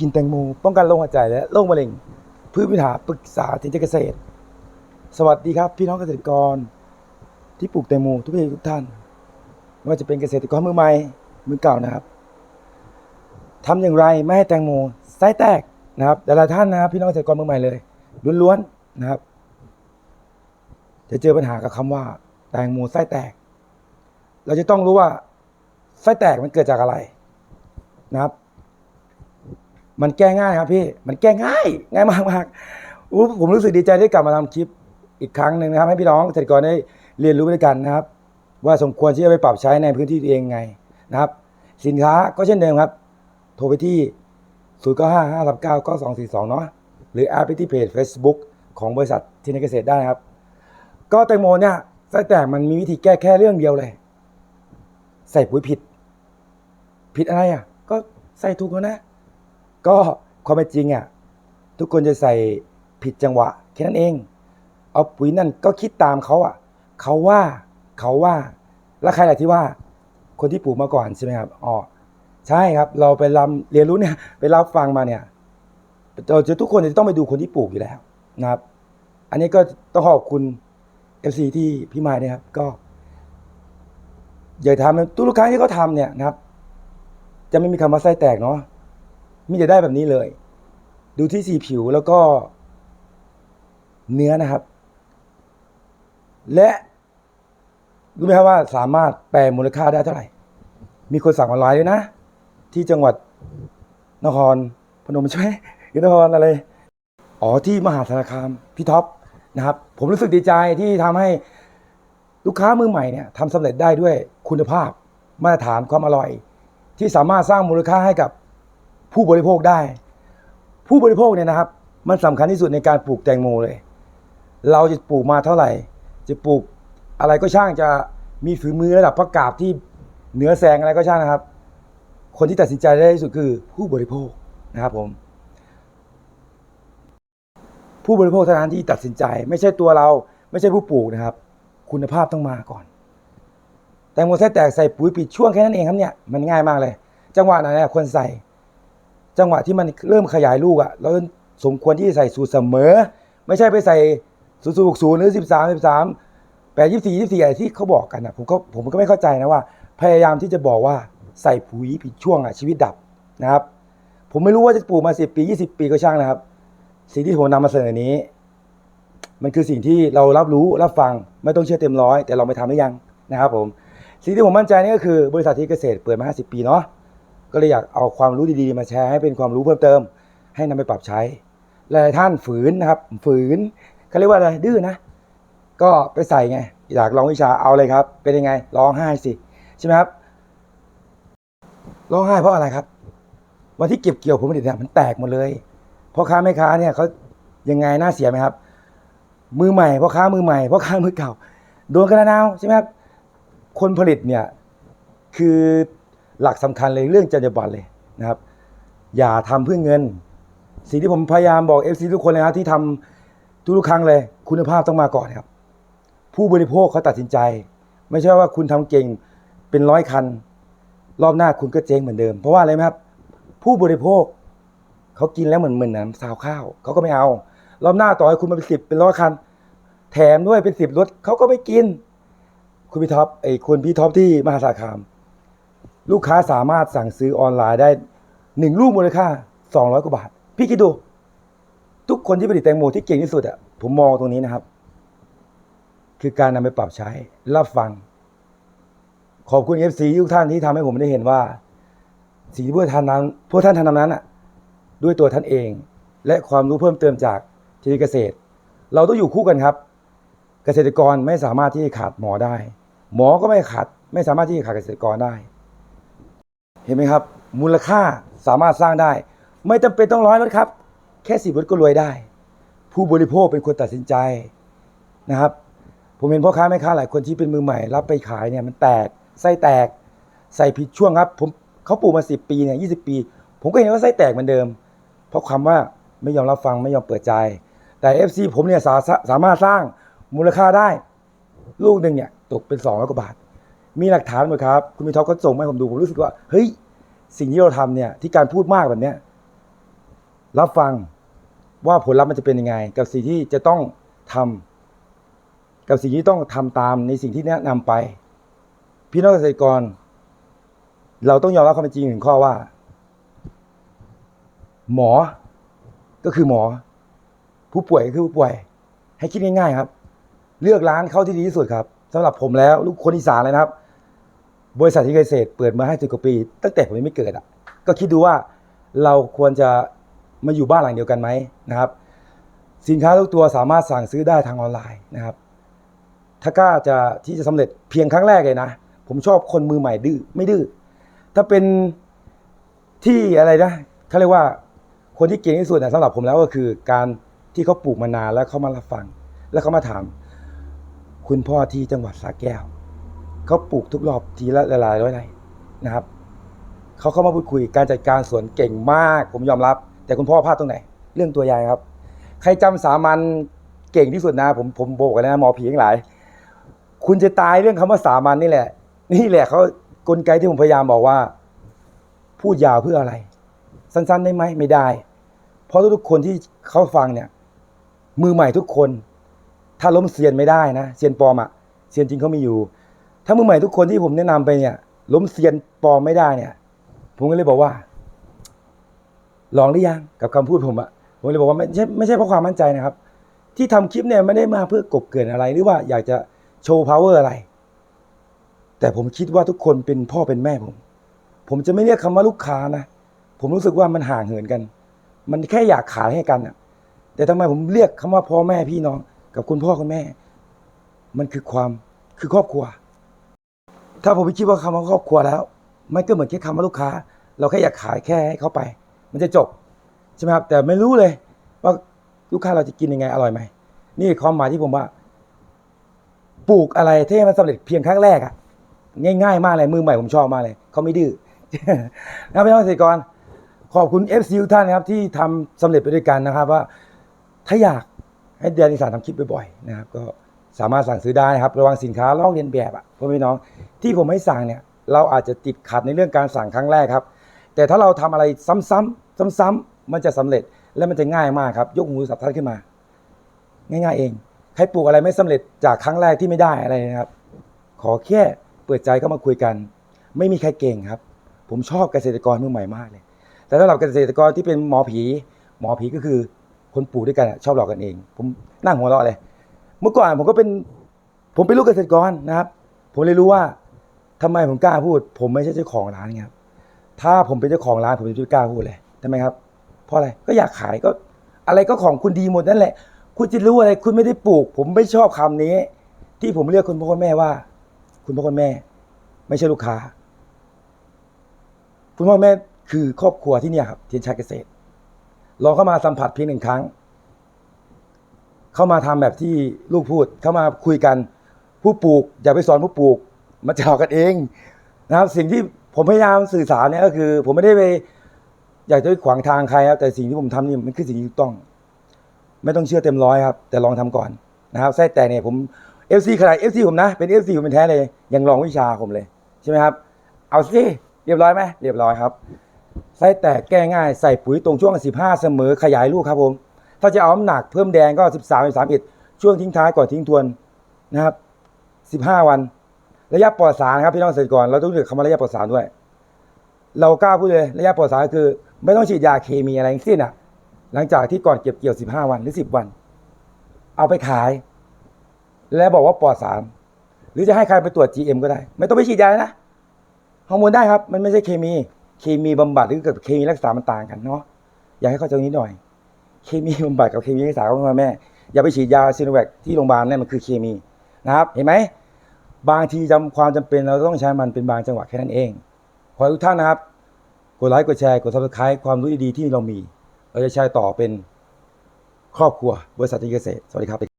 กินแตงโมป้องกันโรคหัวใจและโรคมะเร็งพืชวิถาปรึกษาถึงเกษตร สวัสดีครับ พี่น้องเกษตรกร ที่ปลูกแตงโมทุกเพศทุกท่านไม่ว่าจะเป็นเกษตรกรมือใหม่มือเก่านะครับทำอย่างไรไม่ให้แตงโมไส้แตกนะครับแต่ละท่านนะครับ พี่น้องเกษตรกรมือใหม่เลยล้วนๆนะครับ จะเจอปัญหากับคำว่า แตงโมไส้แตก เราจะต้องรู้ว่าไส้แตกมันเกิดจากอะไรนะครับ มันแก้ง่ายครับพี่ มันแก้ง่าย ง่ายมากมากอู้ผมรู้สึกดีใจได้กลับมาทำคลิปอีกครั้งหนึ่งนะครับ ให้พี่น้องเกษตรกรได้เรียนรู้ไปด้วยกันนะครับ ว่าสมควรที่จะไปปรับใช้ในพื้นที่ตัวเองไงนะครับ สินค้าก็เช่นเดิมครับ โทรไปที่ 0 9 5 5 3 9 9 2 4 2 เนาะหรือแอดไปที่เพจ Facebook ของบริษัทที่ในเกษตรได้นะครับ ก็แตงโมเนี่ยไส้แตกมันมีวิธีแก้แค่เรื่องเดียวเลย ใส่ปุ๋ยผิด ผิดอะไรอะ ก็ใส่ถูกแล้วนะ ก็ความเป็นจริงอะทุกคนจะใส่ผิดจังหวะแค่นั้นเอง เอาปุ๋ยนั่นก็คิดตามเขาอะเขาว่าเขาว่าแล้วใครล่ะที่ว่าคนที่ปลูกมาก่อนใช่ไหมครับอ๋อใช่ครับ เราไปรำเรียนรู้เนี่ยไปรับฟังมาเนี่ยเราจะทุกคนจะต้องไปดูคนที่ปลูกอยู่แล้วนะครับ อันนี้ก็ต้องขอบคุณ FC ที่พี่มายนะครับ ก็อย่าทำทุกครั้งที่เขาทำเนี่ยนะครับ จะไม่มีคำว่าไส้แตกเนาะ มีแต่ได้แบบนี้เลย ดูที่สีผิวแล้วก็ เนื้อนะครับ และรู้ไหมครับว่าสามารถแปลมูลค่าได้เท่าไหร่ มีคนสั่งออนไลน์ด้วยนะ ที่จังหวัดนครพนมใช่ไหมหรือนครอะไร อ๋อที่มหาสารคามพี่ท็อปนะครับ ผมรู้สึกดีใจที่ทำให้ลูกค้ามือใหม่เนี่ยทำสำเร็จได้ด้วยคุณภาพ มาตรฐานความอร่อย ที่สามารถสร้างมูลค่าให้กับ ผู้บริโภคได้ ผู้บริโภคเนี่ยนะครับ มันสำคัญที่สุดในการปลูกแตงโมเลย เราจะปลูกมาเท่าไหร่ จะปลูกอะไรก็ช่างจะมีฝีมือระดับประกาศที่เหนือแสงอะไรก็ช่างนะครับ คนที่ตัดสินใจได้ที่สุดคือผู้บริโภคนะครับผม ผู้บริโภคเท่านั้นที่ตัดสินใจ ไม่ใช่ตัวเรา ไม่ใช่ผู้ปลูกนะครับ คุณภาพต้องมาก่อน แตงโมไส้แตกใส่ปุ๋ยปิดช่วงแค่นั้นเองครับเนี่ยมันง่ายมากเลย จังหวะไหนควรใส่ จังหวะที่มันเริ่มขยายลูกอะเราสมควรที่จะใส่สูตรเสมอ ไม่ใช่ไปใส่ศูนย์ศูนย์ศูนย์หรือสิบสามสิบสามแปดยี่สี่ยี่สี่อะไรที่เขาบอกกันอะผมก็ผมก็ไม่เข้าใจนะว่า พยายามที่จะบอกว่าใส่ปุ๋ยผิดช่วงอะชีวิตดับนะครับ ผมไม่รู้ว่าจะปลูกมาสิบปียี่สิบปีก็ช่างนะครับ สิ่งที่ผมนำมาเสนอนี้ มันคือสิ่งที่เรารับรู้รับฟังไม่ต้องเชื่อเต็มร้อยแต่เราไม่ทำหรือยังนะครับผมสิ่งที่ผมมั่นใจนี่ก็คือบริษัทที่เกษตรเปิดมา 50 ปีเนาะ ก็เลยอยากเอาความรู้ดีๆ มาแชร์ให้เป็นความรู้เพิ่มเติม ให้นำไปปรับใช้ หลายท่านฝืนนะครับ ฝืนเขาเรียกว่าอะไรดื้อนะ ก็ไปใส่ไง อยากลองวิชาเอาเลยครับ เป็นยังไงร้องไห้สิใช่ไหมครับร้องไห้เพราะอะไรครับ วันที่เก็บเกี่ยวผลผลิตเนี่ยมันแตกหมดเลยพ่อค้าแม่ค้าเนี่ยเขายังไงน่าเสียไหมครับ มือใหม่พ่อค้ามือใหม่พ่อค้ามือเก่าโดนกระนาวใช่ไหมครับคนผลิตเนี่ยคือ หลักสำคัญเลยเรื่องจรรยาบรรณเลยนะครับ อย่าทำเพื่อเงิน สิ่งที่ผมพยายามบอก FC ทุกคนเลยนะที่ทำทุกๆครั้งเลย คุณภาพต้องมาก่อนครับ ผู้บริโภคเขาตัดสินใจ ไม่ใช่ว่าคุณทำเก่งเป็นร้อยคัน รอบหน้าคุณก็เจ๊งเหมือนเดิม เพราะว่าอะไรไหมครับ ผู้บริโภคเขากินแล้วเหมือนเหมือนน้ำซาวข้าวเขาก็ไม่เอา รอบหน้าต่อให้คุณมาเป็นสิบเป็นร้อยคัน แถมด้วยเป็นสิบรถเขาก็ไม่กิน คุณพี่ท็อปไอ้คุณพี่ท็อปที่มหาสารคาม ลูกค้าสามารถสั่งซื้อออนไลน์ได้หนึ่งลูกมูลค่าสองร้อยกว่าบาท พี่คิดดู ทุกคนที่ผลิตแตงโมที่เก่งที่สุดอะผมมองตรงนี้นะครับ คือการนำไปปรับใช้ รับฟัง ขอบคุณเอฟซีทุกท่านที่ทำให้ผมได้เห็นว่า สิ่งที่พวกท่านนั้นพวกท่านทำนั้นอะด้วยตัวท่านเอง และความรู้เพิ่มเติมจากทีเกษตร เราต้องอยู่คู่กันครับ เกษตรกรไม่สามารถที่จะขาดหมอได้ หมอก็ไม่ขาด ไม่สามารถที่จะขาดเกษตรกรได้ เห็นไหมครับ มูลค่าสามารถสร้างได้ ไม่จำเป็นต้องร้อยรถครับ แค่สิบรถก็รวยได้ ผู้บริโภคเป็นคนตัดสินใจนะครับ ผมเห็นพ่อค้าแม่ค้าหลายคนที่เป็นมือใหม่ รับไปขายเนี่ยมันแตกไส้แตกใส่ผิดช่วงครับผมเขาปลูกมาสิบปีเนี่ยยี่สิบปี ผมก็เห็นว่าไส้แตกเหมือนเดิม เพราะความว่าไม่ยอมรับฟังไม่ยอมเปิดใจ แต่ FC ผมเนี่ยสาสาสามารถสร้างมูลค่าได้ ลูกหนึ่งเนี่ยตกเป็นสองร้อยกว่าบาท มีหลักฐานหมดครับ คุณมีท็อปก็ส่งมาให้ผมดู ผมรู้สึกว่า เฮ้ย สิ่งที่เราทำเนี่ย ที่การพูดมากแบบเนี้ย รับฟังว่าผลลัพธ์มันจะเป็นยังไง กับสิ่งที่จะต้องทำกับสิ่งที่ต้องทำตามในสิ่งที่แนะนำไป พี่น้องเกษตรกร เราต้องยอมรับความจริงหนึ่งข้อว่า หมอ ก็คือหมอ ผู้ป่วยก็คือผู้ป่วย ให้คิดง่ายๆครับ เลือกร้านเข้าที่ดีที่สุดครับสำหรับผมแล้ว ลูกคนอีสานเลยนะครับ บริษัทที่เกษตรเปิดมาให้สิบกว่าปี ตั้งแต่ผมยังไม่เกิดอะก็คิดดูว่าเราควรจะมาอยู่บ้านหลังเดียวกันไหมนะครับ สินค้าทุกตัวสามารถสั่งซื้อได้ทางออนไลน์นะครับ ถ้ากล้าจะที่จะสำเร็จเพียงครั้งแรกเลยนะ ผมชอบคนมือใหม่ดื้อไม่ดื้อถ้าเป็นที่อะไรนะเขาเรียกว่าคนที่เก่งที่สุดนะสำหรับผมแล้วก็คือการที่เขาปลูกมานานแล้วเขามารับฟัง แล้วเขามาถาม คุณพ่อที่จังหวัดสระแก้ว เขาปลูกทุกรอบทีละหลายร้อยไร่นะครับเขาเข้ามาพูดคุยการจัดการสวนเก่งมาก ผมยอมรับ แต่คุณพ่อพลาดตรงไหน เรื่องตัวยายครับ ใครจำสามัญเก่งที่สุดนะ ผมผมบอกกันนะหมอผีทั้งหลาย คุณจะตายเรื่องคำว่าสามัญนี่แหละ นี่แหละเขากลไกที่ผมพยายามบอกว่า พูดยาวเพื่ออะไร สั้นๆได้ไหมไม่ได้ เพราะทุกๆคนที่เขาฟังเนี่ย มือใหม่ทุกคน ถ้าล้มเซียนไม่ได้นะเซียนปลอมอะเซียนจริงเขามีอยู่ ถ้ามือใหม่ทุกคนที่ผมแนะนำไปเนี่ย ล้มเซียนปลอมไม่ได้เนี่ย ผมก็เลยบอกว่า ลองหรือยังกับคำพูดผมอะผมเลยบอกว่าไม่ใช่ไม่ใช่เพราะความมั่นใจนะครับ ที่ทำคลิปเนี่ยไม่ได้มาเพื่อกบเกินอะไร หรือว่าอยากจะโชว์ power อะไร แต่ผมคิดว่าทุกคนเป็นพ่อเป็นแม่ผม ผมจะไม่เรียกคำว่าลูกค้านะผมรู้สึกว่ามันห่างเหินกัน มันแค่อยากขายให้กันอะแต่ทำไมผมเรียกคำว่าพ่อแม่พี่น้อง กับคุณพ่อคุณแม่ มันคือความคือครอบครัว ถ้าผมไปคิดว่าคำว่าครอบครัวแล้ว มันก็เหมือนแค่คำว่าลูกค้า เราแค่อยากขายแค่ให้เขาไป มันจะจบใช่ไหมครับแต่ไม่รู้เลย ว่าลูกค้าเราจะกินยังไงอร่อยไหมนี่ความหมายที่ผมว่า ปลูกอะไรที่มันสำเร็จเพียงครั้งแรกอะง่ายๆ มากเลยมือใหม่ผมชอบมากเลยเขาไม่ดื้อนะพี่น้องเกษตรกรขอบคุณ FC ทุกท่านนะครับ ที่ทำสำเร็จไปด้วยกันนะครับ ว่า ถ้าอยากให้เดียนิสานทำคลิปบ่อยๆนะครับ ก็ สามารถสั่งซื้อได้นะครับ ระวังสินค้าลอกเลียนแบบอะพ่อพี่น้องที่ผมให้สั่งเนี่ยเราอาจจะติดขัดในเรื่องการสั่งครั้งแรกครับ แต่ถ้าเราทำอะไรซ้ำๆซ้ำๆมันจะสำเร็จและมันจะง่ายมากครับ ยกหูสับทัดขึ้นมา ง่ายๆเอง ใครปลูกอะไรไม่สำเร็จจากครั้งแรกที่ไม่ได้อะไรนะครับ ขอแค่เปิดใจเข้ามาคุยกัน ไม่มีใครเก่งครับ ผมชอบเกษตรกรมือใหม่มากเลย แต่สำหรับเกษตรกรที่เป็นหมอผี หมอผีก็คือคนปลูกด้วยกันชอบหลอกกันเอง ผมนั่งหัวเราะเลย เมื่อก่อนผมก็เป็น ผมเป็นลูกเกษตรกรนะครับ ผมเลยรู้ว่าทำไมผมกล้าพูด ผมไม่ใช่เจ้าของร้านครับ ถ้าผมเป็นเจ้าของร้านผมจะไม่กล้าพูดเลยทำไมครับ เพราะอะไรก็อยากขายก็ อะไรก็ของคุณดีหมดนั่นแหละ คุณจะรู้อะไรคุณไม่ได้ปลูก ผมไม่ชอบคำนี้ ที่ผมเรียกคุณพ่อคุณแม่ว่า คุณพ่อคุณแม่ ไม่ใช่ลูกค้า คุณพ่อแม่คือครอบครัวที่เนี่ยครับเทียนชัยเกษตรลองเข้ามาสัมผัสเพียงหนึ่งครั้ง เข้ามาทำแบบที่ลูกพูด เข้ามาคุยกัน ผู้ปลูก อย่าไปสอนผู้ปลูก มาเจากันเองนะครับ สิ่งที่ผมพยายามสื่อสารเนี่ยก็คือ ผมไม่ได้ไปอยากจะไปขวางทางใครครับแต่สิ่งที่ผมทำนี่มันคือสิ่งที่ถูกต้อง ไม่ต้องเชื่อเต็มร้อยครับ แต่ลองทำก่อนนะครับไส้แตกเนี่ยผมเอฟซีขนาดเอฟซีผมนะ เป็นเอฟซีผมเป็นแท้เลยยังลองวิชาผมเลยใช่ไหมครับ เอาสิเรียบร้อยไหมเรียบร้อยครับไส้แตกแก้ง่ายใส่ปุ๋ยตรงช่วง 15 เสมอขยายลูกครับผม ถ้าจะเอาน้ำหนักเพิ่มแดงก็13 13 1ช่วงทิ้งท้ายก่อนทิ้งทวนนะครับ15วัน ระยะปลอดสารครับพี่น้องเกษตรกรเราต้องเรียกคำว่าระยะปลอดสารด้วย เรากล้าพูดเลยระยะปลอดสารคือ ไม่ต้องฉีดยาเคมีอะไรทั้งสิ้นอะ หลังจากที่ก่อนเก็บเกี่ยว15วันหรือ10วัน เอาไปขาย แล้วบอกว่าปลอดสารหรือจะให้ใครไปตรวจ GM ก็ได้ ไม่ต้องไปฉีดยานะฮอร์โมนได้ครับ มันไม่ใช่เคมี เคมีบำบัดหรือกับเคมีรักษามันต่างกันเนาะอยากให้เข้าใจตรงนี้หน่อย เคมีบำบัดกับเคมีรักษาของพ่อแม่ อย่าไปฉีดยาซีโนแวคที่โรงพยาบาลนั่นมันคือเคมีนะครับ เห็นไหมบางทีจำความจำเป็นเราต้องใช้มันเป็นบางจังหวะแค่นั้นเอง ขอให้ทุกท่านนะครับ กดไลค์กดแชร์กดซับสไครต์ความรู้ดีๆที่เรามี เราจะใช้ต่อเป็นครอบครัวบริษัทเกษตรสวัสดีครับ